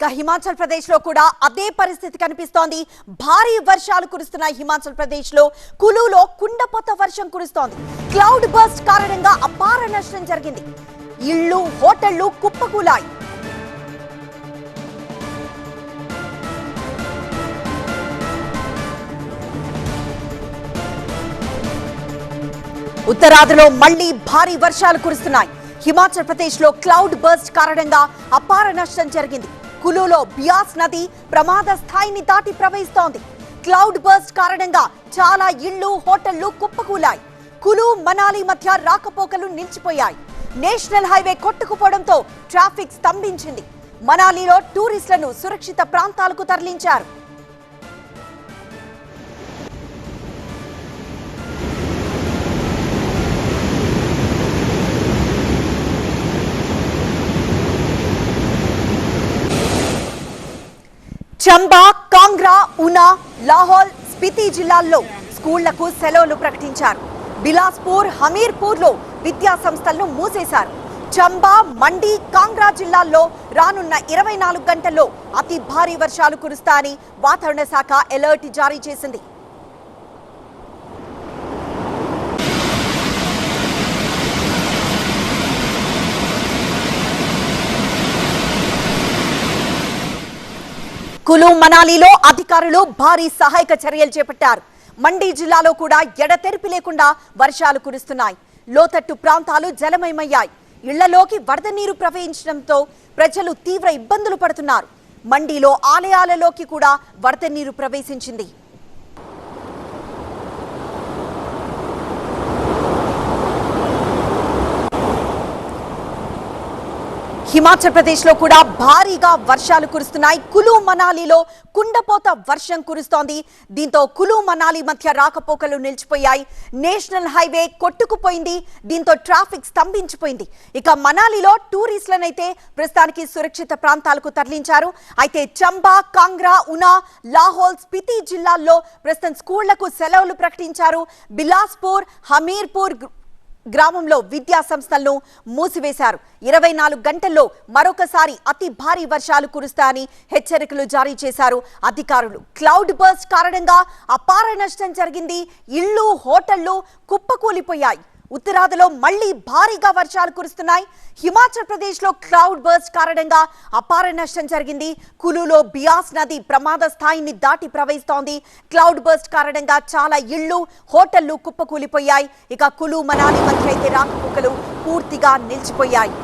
ఇక హిమాచల్ ప్రదేశ్లో కూడా అదే పరిస్థితి కనిపిస్తోంది. భారీ వర్షాలు కురుస్తున్నాయి హిమాచల్ ప్రదేశ్లో కులులో కుండపోత వర్షం కురుస్తోంది. క్లౌడ్ బర్స్ట్ కారణంగా అపార నష్టం జరిగింది. ఇళ్ళు హోటళ్ళు కుప్పకూలాయి. ఉత్తరాదిలో మళ్ళీ భారీ వర్షాలు కురుస్తున్నాయి. హిమాచల్ ప్రదేశ్లో క్లౌడ్ బర్స్ట్ కారణంగా అపార నష్టం జరిగింది. కులులో బియాస్ నది ప్రమాద స్థాయిని దాటి ప్రవహిస్తోంది. క్లౌడ్ బర్స్ట్ కారణంగా చాలా ఇళ్ళు హోటళ్ళు కుప్పకూలాయి. కులు మనాలి మధ్య రాకపోకలు నిలిచిపోయాయి. నేషనల్ హైవే కొట్టుకుపోవడంతో ట్రాఫిక్ స్తంభించింది. మనాలిలో టూరిస్టులను సురక్షిత ప్రాంతాలకు తరలించారు. చంబా కాంగ్రా ఉనా లాహోల్ స్పితి జిల్లాల్లో స్కూళ్ళకు సెలవులు ప్రకటించారు. బిలాస్పూర్ హమీర్పూర్లో విద్యా సంస్థలను మూసేశారు. చంబా మండి కాంగ్రా జిల్లాల్లో రానున్న ఇరవై నాలుగు గంటల్లో అతి భారీ వర్షాలు కురుస్తాయని వాతావరణ శాఖ అలర్ట్ జారీ చేసింది. కులు మనాలిలో అధికారులు భారీ సహాయక చర్యలు చేపట్టారు. మండి జిల్లాలో కూడా ఎడతెరిపి లేకుండా వర్షాలు కురుస్తున్నాయి. లోతట్టు ప్రాంతాలు జలమయమయ్యాయి. ఇళ్ళలోకి వరద నీరు ప్రవహించడంతో ప్రజలు తీవ్ర ఇబ్బందులు పడుతున్నారు. మండిలో ఆలయాలలోకి కూడా వరద నీరు ప్రవేశించింది. హిమాచల్ ప్రదేశ్లో కూడా భారీగా వర్షాలు కురుస్తున్నాయి. కులు మనాలిలో కుండపోత వర్షం కురుస్తోంది. దీంతో కులు మనాలి మధ్య రాకపోకలు నిలిచిపోయాయి. నేషనల్ హైవే కొట్టుకుపోయింది. దీంతో ట్రాఫిక్ స్తంభించిపోయింది. ఇక మనాలిలో టూరిస్టులనైతే ప్రస్తుతానికి సురక్షిత ప్రాంతాలకు తరలించారు. అయితే చంబా కాంగ్రా ఉనా లాహోల్ స్పితి జిల్లాల్లో ప్రస్తుతం స్కూళ్ళకు సెలవులు ప్రకటించారు. బిలాస్పూర్ హమీర్పూర్ గ్రామంలో విద్యా సంస్థలను మూసివేశారు. ఇరవై నాలుగు గంటల్లో మరొకసారి అతి భారీ వర్షాలు కురుస్తాయని హెచ్చరికలు జారీ చేశారు. అధికారులు క్లౌడ్ బర్స్ట్ కారణంగా అపార నష్టం జరిగింది. ఇళ్ళు హోటళ్ళు కుప్పకూలిపోయాయి. ఉత్తరాదిలో మళ్ళీ భారీగా వర్షాలు కురుస్తున్నాయి. హిమాచల్ ప్రదేశ్లో క్లౌడ్ బర్స్ట్ కారణంగా అపార నష్టం జరిగింది. కులులో బియాస్ నది ప్రమాద స్థాయిని దాటి ప్రవహిస్తోంది. క్లౌడ్ బర్స్ట్ కారణంగా చాలా ఇళ్ళు హోటళ్ళు కుప్పకూలిపోయాయి. ఇక కులు మనాలి మధ్య అయితే రాకపోకలు పూర్తిగా నిలిచిపోయాయి.